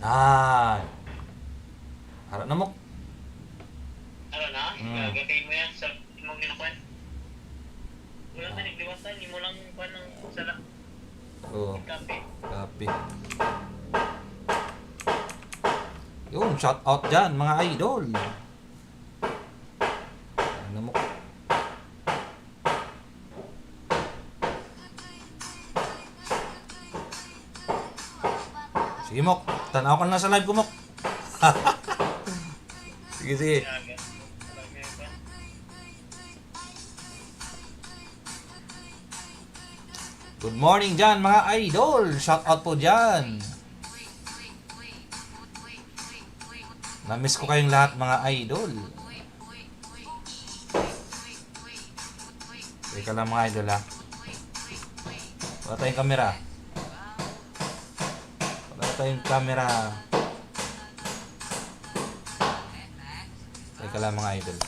Nay. Harap na mo. Ano na? Mm. Gagawin mo yan sa imong ginakuan. Wala ka nagliwasan, hindi mo lang kuan ng sala. Oo. Kape. Copy. Yung shout out dyan, mga idol. Ano mo? Sige, Mok. Tanaw ka na sa live ko, Mok. sige, sige. Good morning dyan, mga idol. Shout out po dyan. Na-miss ko kayong lahat, mga idol. Teka lang, mga idol, ha. Wala tayong camera. Wala tayong camera. Teka lang, mga idol.